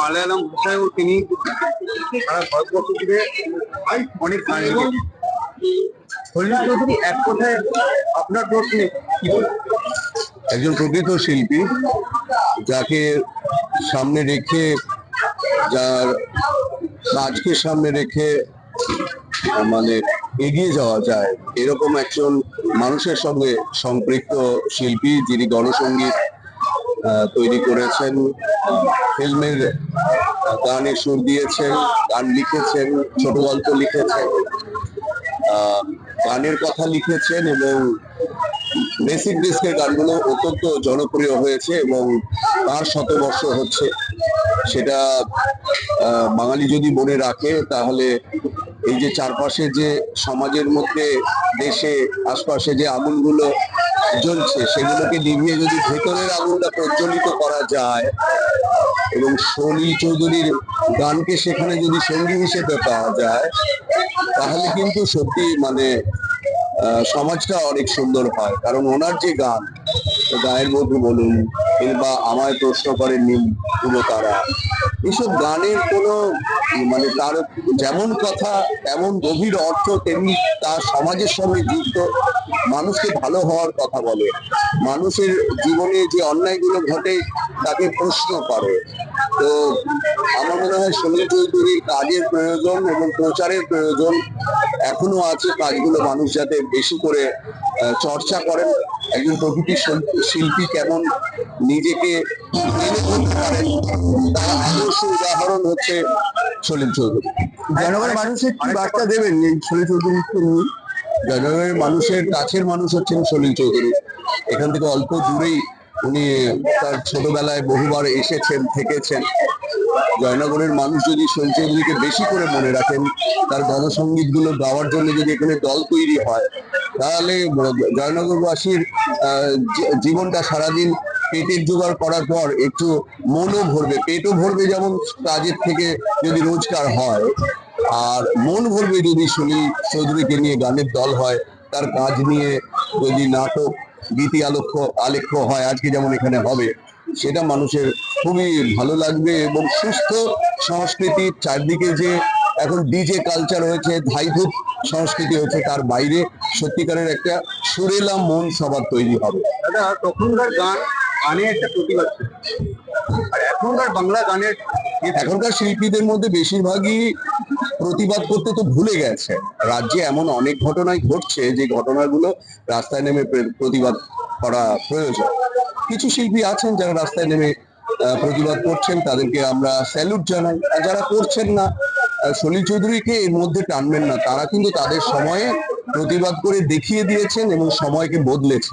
মালায়ালাম ভাষায়ও তিনি সারা ভারতবর্ষ জুড়ে অনেক গান একজন প্রকৃত শিল্পী, যাকে সামনে রেখে, যার কাজকে সামনে রেখে মানে এগিয়ে যাওয়া যায়, এরকম একজন মানুষের সঙ্গে সম্পৃক্ত শিল্পী যিনি গণসঙ্গীত তৈরি করেছেন ফিল্মের গানের সুর দিয়েছেন, গান লিখেছেন, ছোট গল্প লিখেছেন গানের কথা লিখেছেন এবং বেসিক ডিস্কের গানগুলো অত্যন্ত জনপ্রিয় হয়েছে এবং তার শতবর্ষ হচ্ছে। সেটা বাঙালি যদি মনে রাখে তাহলে এই যে চারপাশে যে সমাজের মধ্যে, দেশে, আশপাশে যে আগুনগুলো জ্বলছে, সেগুলোকে নিভিয়ে যদি ভেতরের আগুনটা প্রজ্বলিত করা যায় এবং সলিল চৌধুরীর গানকে সেখানে যদি সঙ্গী হিসেবে পাওয়া যায়, তাহলে কিন্তু সত্যি মানে সমাজটা অনেক সুন্দর হয়। কারণ ওনার যে গান গায়ের মধ্যে বলুন কিংবা আমায় প্রশ্ন করে পুরো তারা। এইসব গানের কোনো মানে তার যেমন কথা তেমন গভীর অর্থ তেমনি তা সমাজের সঙ্গে যুক্ত মানুষকে ভালো হওয়ার কথা বলে। মানুষের জীবনে যে অন্যায়গুলো ঘটে, তাকে প্রশ্ন করে। তো আমার মনে হয় সমীর চৌধুরীর কাজের প্রয়োজন এবং প্রচারের প্রয়োজন এখনও আছে। কাজগুলো মানুষ যাতে বেশি করে চর্চা করেন। একজন প্রকৃতি শিল্পী কেমন নিজেকে মেনে ধরতে পারেন তার আদর্শ উদাহরণ হচ্ছে সলিল চৌধুরী। জনগণের মানুষের কি বার্তা দেবেন এই সলিল চৌধুরীকে নিয়ে জনগণের মানুষের কাছের মানুষ হচ্ছেন সলিল চৌধুরী। এখান থেকে অল্প দূরেই উনি তার ছোটবেলায় বহুবার এসেছেন, থেকেছেন। জয়নগরের মানুষ যদি চৌধুরীকে বেশি করে মনে রাখেন, তার গণসঙ্গীতগুলো গাওয়ার জন্য যদি এখানে দল তৈরি হয়, তাহলে জয়নগরবাসীর জীবনটা সারাদিন পেটের জোগাড় করার পর একটু মনও ভরবে। পেটও ভরবে যেমন কাজের থেকে যদি রোজগার হয়, আর মন ভরবে যদি সুনীল চৌধুরীকে নিয়ে গানের দল হয়, তার কাজ নিয়ে যদি নাটক গীতি আলোক্য, আলেখ্য হয় আজকে যেমন এখানে হবে, সেটা মানুষের খুবই ভালো লাগবে এবং সুস্থ সংস্কৃতির চারদিকে যে এখন ডিজে কালচার হয়েছে ধাইধুপ সংস্কৃতি হয়েছে তার বাইরে, সত্যিকারের একটা সুরেলা মন সবার তৈরি হবে। দাদা, তখনকার গান, গানে একটা প্রতিবাদ ছিল। আর এখনকার বাংলা গানের এখনকার শিল্পীদের মধ্যে বেশিরভাগই প্রতিবাদ করতে তো ভুলে গেছে। রাজ্যে এমন অনেক ঘটনাই ঘটছে যে ঘটনাগুলো রাস্তায় নেমে প্রতিবাদ করা প্রয়োজন। কিছু শিল্পী আছেন যারা রাস্তায় নেমে প্রতিবাদ করছেন, তাদেরকে আমরা স্যালুট জানাই। যারা করছেন না সলিল চৌধুরীকে এর মধ্যে টানবেন না। তারা কিন্তু তাদের সময়ে প্রতিবাদ করে দেখিয়ে দিয়েছেন এবং সময়কে বদলেছে